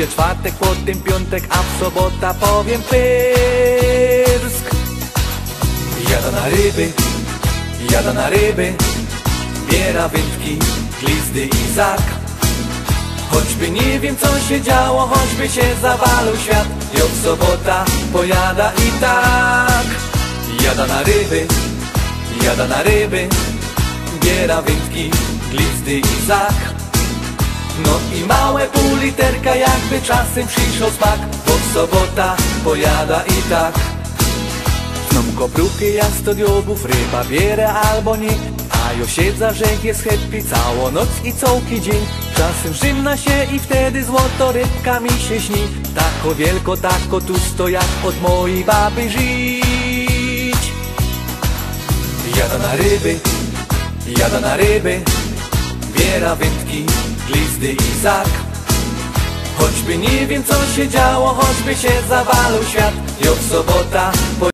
Jest czwartek, potem piątek, a w sobota powiem pyrsk. Jada na ryby, jada na ryby Biera wędki, glizdy i zak. Choćby nie wiem co się działo, choćby się zawalał świat Jo w sobota pojada i tak. Jada na ryby, jada na ryby Biera wędki, glizdy i zak No i małe pół literka jakby czasem przyszło smak Bo sobota pojada i tak. Znam kopruchy jak sto diobów, ryba bierę albo nie A jo siedza, że jest happy całą noc i całki dzień. Czasem zimna się i wtedy złoto rybka mi się śni. Tako wielko, tako tusto jak od mojej baby żyć. Jada na ryby, jada na ryby Biera wędki, glizdy i zak Choćby nie wiem co się działo, choćby się zawalał świat. Jo w sobota